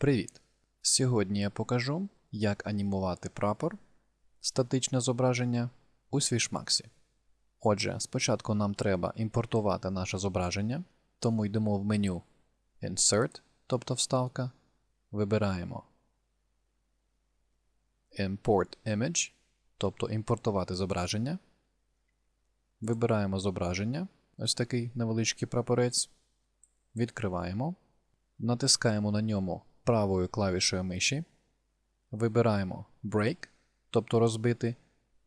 Привіт! Сьогодні я покажу, як анімувати прапор статичне зображення у Свішмаксі. Отже, спочатку нам треба імпортувати наше зображення, тому йдемо в меню Insert, тобто вставка, вибираємо Import Image, тобто імпортувати зображення. Вибираємо зображення, ось такий невеличкий прапорець. Відкриваємо, натискаємо на ньому правою клавішою миші, вибираємо Break, тобто розбити,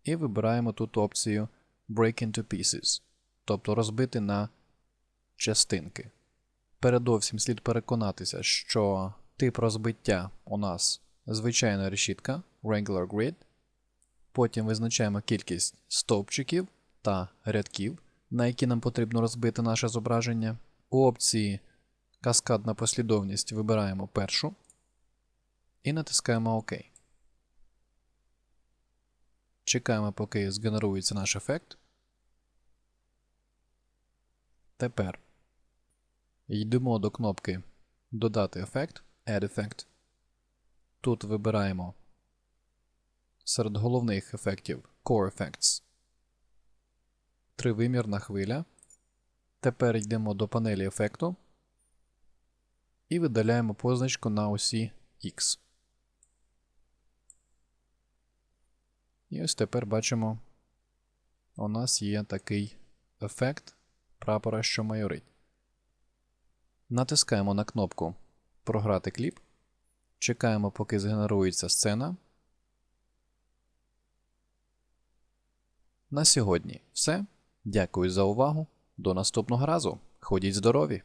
і вибираємо тут опцію Break into Pieces, тобто розбити на частинки. Передовсім слід переконатися, що тип розбиття у нас звичайна решітка Regular Grid. Потім визначаємо кількість стовпчиків та рядків, на які нам потрібно розбити наше зображення. У опції Каскадна послідовність вибираємо першу і натискаємо ОК. Чекаємо, поки згенерується наш ефект. Тепер йдемо до кнопки Додати ефект Add Effect. Тут вибираємо серед головних ефектів Core Effects. Тривимірна хвиля. Тепер йдемо до панелі ефекту і видаляємо позначку на осі X. І ось тепер бачимо, у нас є такий ефект прапора, що майорить. Натискаємо на кнопку Програти кліп. Чекаємо, поки згенерується сцена. На сьогодні все. Дякую за увагу. До наступного разу. Ходіть здорові!